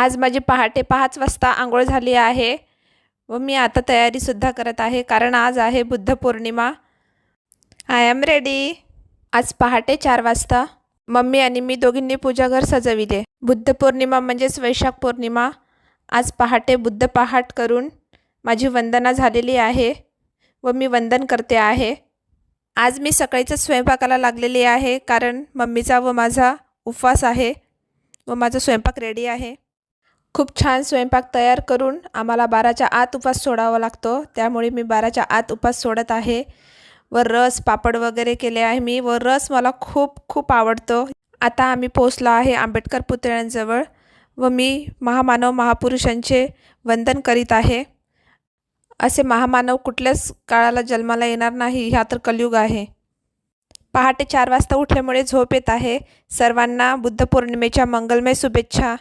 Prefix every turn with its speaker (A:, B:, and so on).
A: आज माझी पहाटे पाच वाजता आंघोळ झाली आहे व मी आता तयारीसुद्धा करत आहे कारण आज आहे Buddha Purnima. I am ready आज पहाटे चार वाजता मम्मी आणि मी दोघींनी पूजाघर सजविले. बुद्ध पौर्णिमा म्हणजेच वैशाख पौर्णिमा. आज पहाटे बुद्ध पहाट करून माझी वंदना झालेली आहे व मी वंदन करते आहे. आज मी सकाळीच स्वयंपाकाला लागलेली आहे कारण मम्मीचा व माझा उपवास आहे व माझा स्वयंपाक रेडी आहे. खूप छान स्वयंपाक तयार करून आम्हाला बाराच्या आत उपास सोडावा लागतो. त्यामुळे मी बाराच्या आत उपास सोडत आहे. व रस पापड वगैरे केले आहे मी व रस मला खूप खूप आवडतो. आता आम्ही पोचलो आहे आंबेडकर पुतळ्यांजवळ व मी महामानव महापुरुषांचे वंदन करीत आहे. असे महामानव कुठल्याच काळाला जन्माला येणार नाही ह्या तर कलयुग आहे. पहाटे चार वाजता उठल्यामुळे झोप येत आहे. सर्वांना बुद्ध पौर्णिमेच्या मंगलमय शुभेच्छा.